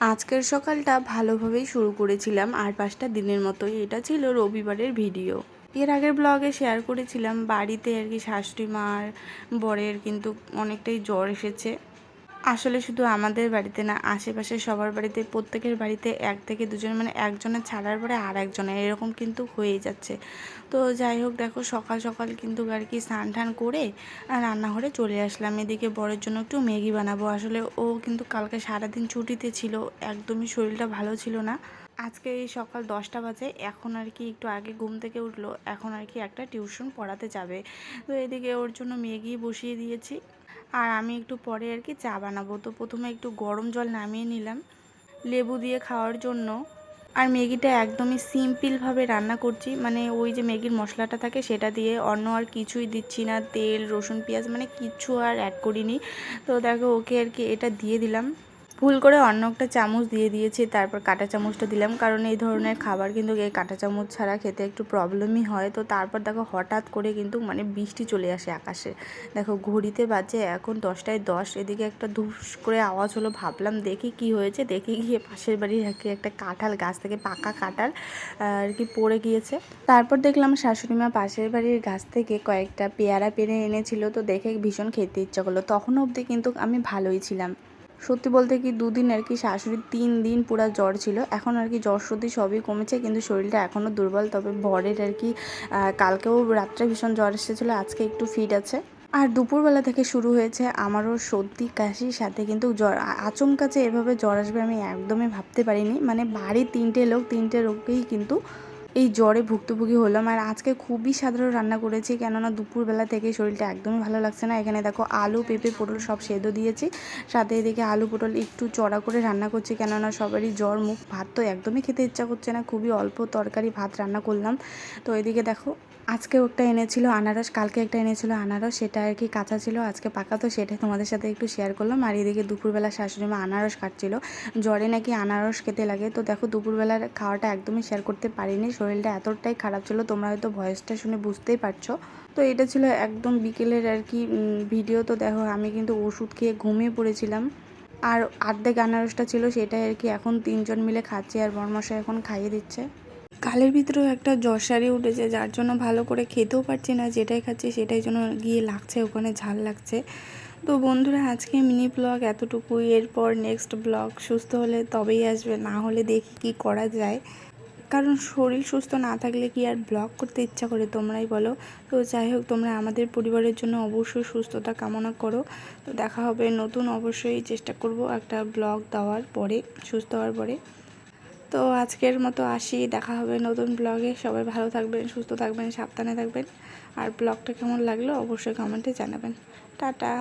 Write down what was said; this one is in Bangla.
আজকের সকালটা ভালোভাবেই শুরু করেছিলাম আর পাঁচটা দিনের মতোই। এটা ছিল রবিবারের ভিডিও। এর আগের ব্লগে শেয়ার করেছিলাম, বাড়িতে আর কি শাশুড়ি মার, বরের কিন্তু অনেকটাই জ্বর এসেছে। আসলে শুধু আমাদের বাড়িতে না আশেপাশে সবার বাড়িতে, প্রত্যেকের বাড়িতে এক থেকে দুজন মানে একজনের ছাড়ার পরে আর একজনের এরকম কিন্তু হয়ে যাচ্ছে। তো যাই হোক, দেখো সকাল সকাল কিন্তু আর কি স্নান টান করে রান্নাঘরে চলে আসলাম। এদিকে বরের জন্য একটু ম্যাগি বানাবো। আসলে ও কিন্তু কালকে সারাদিন ছুটিতে ছিল, একদমই শরীরটা ভালো ছিল না। আজকে এই সকাল দশটা বাজে, এখন আর কি একটু আগে ঘুম থেকে উঠল, এখন আর কি একটা টিউশন পড়াতে যাবে। তো এদিকে ওর জন্য ম্যাগি বসিয়ে দিয়েছি, আর আমি একটু পরে আর কি চা বানাবো। তো প্রথমে একটু গরম জল নামিয়ে নিলাম, লেবু দিয়ে খাওয়ার জন্য। আর ম্যাগিটা একদমই সিম্পলভাবে রান্না করছি মানে ওই যে ম্যাগির মশলাটা থাকে সেটা দিয়ে অন্য আর কিছুই দিচ্ছি না, তেল, রসুন, পেঁয়াজ মানে কিচ্ছু আর অ্যাড করিনি। তো দেখো ওকে আর কি এটা দিয়ে দিলাম। ভুল করে অন্য একটা চামচ দিয়ে দিয়েছি, তারপর কাঁটা চামচটা দিলাম। কারণ এই ধরনের খাবার কিন্তু এই কাঁটা চামচ ছাড়া খেতে একটু প্রবলেমই হয়। তো তারপর দেখো হঠাৎ করে কিন্তু মানে বৃষ্টি চলে আসে আকাশে। দেখো ঘড়িতে বাজে এখন দশটায় দশ, এদিকে একটা ধুস করে আওয়াজ হলো, ভাবলাম দেখি কি হয়েছে। দেখি গিয়ে পাশের বাড়ির একটা কাঁঠাল, গাছ থেকে পাকা কাঁঠাল আর কি পড়ে গিয়েছে। তারপর দেখলাম শাশুড়ি মা পাশের বাড়ির গাছ থেকে কয়েকটা পেয়ারা পেরে এনেছিল। তো দেখে ভীষণ খেতে ইচ্ছা করল। তখন অবধি কিন্তু আমি ভালোই ছিলাম। সত্যি বলতে কি দুদিন আর কি শাশুড়ির তিন দিন পুরো জ্বর ছিল। এখন আর কি জ্বর সর্দি সবই কমেছে, কিন্তু শরীরটা এখনও দুর্বল। তবে ভরের আর কি কালকেও রাত্রে ভীষণ জ্বর এসেছিল, আজকে একটু ফিট আছে। আর দুপুরবেলা থেকে শুরু হয়েছে আমারও সর্দি কাশির সাথে কিন্তু জ্বর। আচমকা যে এভাবে জ্বর আসবে আমি একদমই ভাবতে পারিনি। মানে বাড়ির তিনটে লোক, তিনটে লোককেই কিন্তু এই জ্বরে ভুক্তভোগী হলাম আর আজকে খুবই সাধারণ রান্না করেছি কেননা দুপুরবেলা থেকে শরীরটা একদমই ভালো লাগছে না। এখানে দেখো আলু, পেঁপে, পটল সব সেদ্ধ দিয়েছি। সাথে এদিকে আলু, পটল একটু চড়া করে রান্না করছি কেননা সবারই জ্বর, মুখ ভাত তো একদমই খেতে ইচ্ছা করছে না। খুবই অল্প তরকারি ভাত রান্না করলাম। তো এদিকে দেখো আজকেও একটা এনেছিল আনারস, কালকে একটা এনেছিল আনারস, সেটা আর কি কাঁচা ছিল, আজকে পাকা, তো সেটাই তোমাদের সাথে একটু শেয়ার করলাম। আর এদিকে দুপুরবেলা শাশুড়ি মা আনারস কাটছিল। জ্বরে নাকি আনারস খেতে লাগে, তো দেখো দুপুরবেলার খাওয়াটা একদমই শেয়ার করতে পারিনি, শরীরটা এতটাই খারাপ ছিল, তোমরা হয়তো ভয়েসটা শুনে বুঝতেই পারছ। তো এটা ছিল একদম বিকেলের আর কি ভিডিও তো দেখো আমি কিন্তু ওষুধ খেয়ে ঘুমিয়ে পড়েছিলাম। আর আর্ধেক আনারসটা ছিল, সেটাই আর কি এখন তিনজন মিলে খাচ্ছে, আর বরমশাই এখন খাইয়ে দিচ্ছে। কালের ভিতরেও একটা জ্বর উঠেছে, যার জন্য ভালো করে খেতেও পারছি না, যেটাই খাচ্ছি সেটাই জন্য গিয়ে লাগছে, ওখানে ঝাল লাগছে। তো বন্ধুরা, আজকে মিনি ব্লগ এতটুকুই, এরপর নেক্সট ব্লগ, সুস্থ হলে তবেই আসবে, না হলে দেখি কি করা যায়। কারণ শরীর সুস্থ না থাকলে কি আর ব্লগ করতে ইচ্ছা করে, তোমরাই বলো। তো যাই হোক, তোমরা আমাদের পরিবারের জন্য অবশ্যই সুস্থতা কামনা করো। তো দেখা হবে নতুন, অবশ্যই চেষ্টা করব একটা ব্লগ দেওয়ার পরে, সুস্থ হওয়ার পরে। তো আজকের মতো আসি, দেখা হবে নতুন ব্লগে। সবাই ভালো থাকবেন, সুস্থ থাকবেন, সাবধানে থাকবেন। আর ব্লগটা কেমন লাগল অবশ্যই কমেন্টে জানাবেন। টাটা।